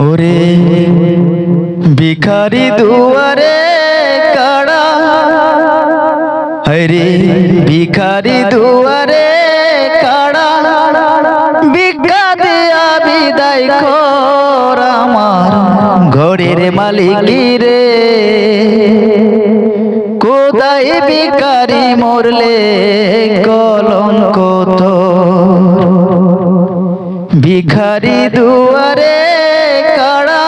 ওরে ভিখারি দুয়ারে কাড়া। হরে ভিখারি দুয়ারে কাড়া। ভিক্ষা দেয়া বিদায় কর আমার ঘরের মালিকি রে কোথায় ভিখারি মরলে কলঙ্ক ভিখারি দুয়ারে কাড়া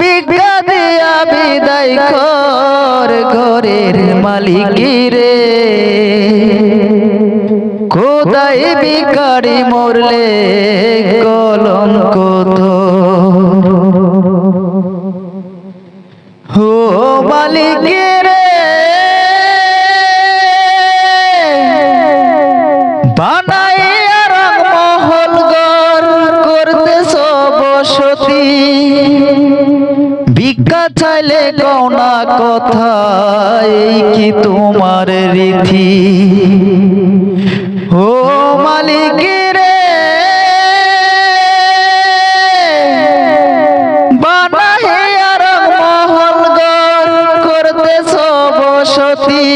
ভিক্ষা দিয়া বিদায় কর ঘরের মালিকি রে। কোথায় ভিখারি মরলে কলঙ্ক তোর? ও মালিকি ভিক্ষা চাইলে কৌনা কথা এই কি তোমার রীতি? ও মালিক রে বানাইয়া রংমহল গর করতেছ বসতি।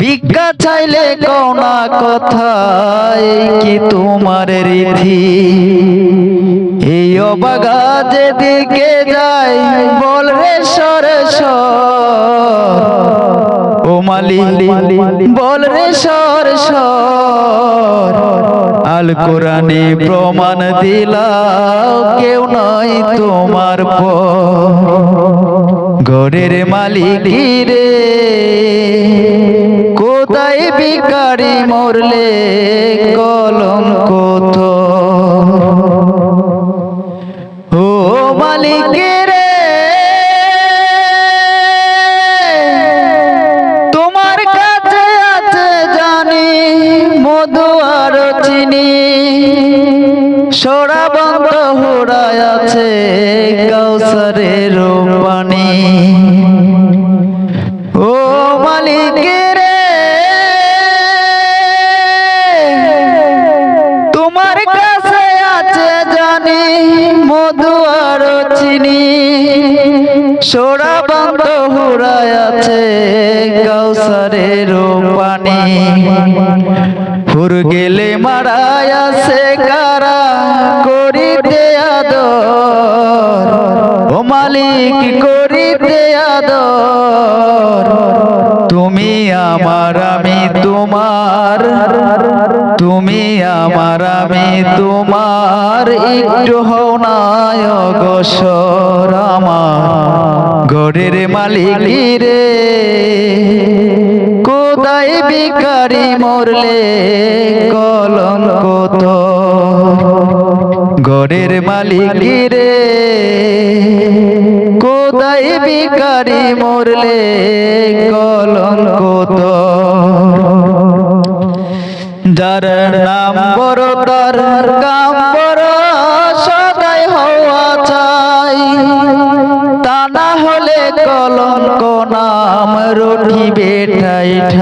ভিক্ষা চাইলে কৌনা কথাই কি তোমার রীতি? এই অবাগা যেদিকে যাই বল রে সর ও মালি বল রে সর সর আল কোরআনে প্রমাণ দিলাও কেউ নয় তোমার পর। ঘরের মালিক রে কোথায় বিকারি মরলে কলঙ্ক সরাবন্ত হোড়ায় আছে কাউসারের পানি ও মালিক রে, তোমার কাছে আছে জানি মধু আর চিনি। সরাবন্ত হুড়ায় আছে হুর গেলে মারায় আছে কারা? করিতে আদর। ও মালিক, করিতে আদর। তুমি আমার, আমি তোমার। তুমি আমার, আমি তোমার। একটু হও না অগসর আমার। গড়ের মালিক রে। বিকারি মরলে কলঙ্ক তো গড়ের মালিক রে কোদায় বিকারি মরলে কলঙ্ক তো যার নাম বড়, তার কাম সদাই হওয়া চাই। তা না হলে কলঙ্ক নাম রঠিবে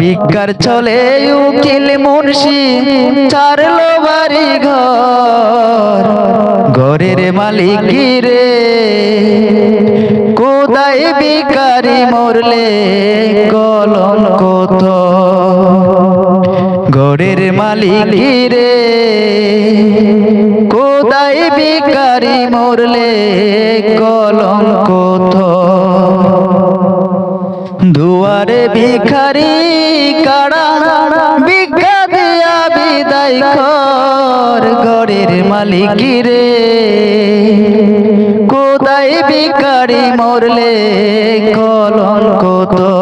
ভিক্ষার চলে উকিল মুন্সি, ছাড়ল বাড়ি ঘর। ঘরের মালিক রে কোদাই বিকারি মরলে কলঙ্ক তো ঘরের মালিক রে কোদাই বিকারি মরলে কলঙ্ক তো দুয়ারে ভিখারি কাড়া দিয়া বিদায় কর মালিক রে। কোদায় ভিখারি মরলে কলঙ্ক তো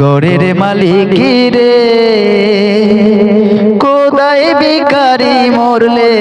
গড়ের মালিক রে। কোদায় ভিখারি মরলে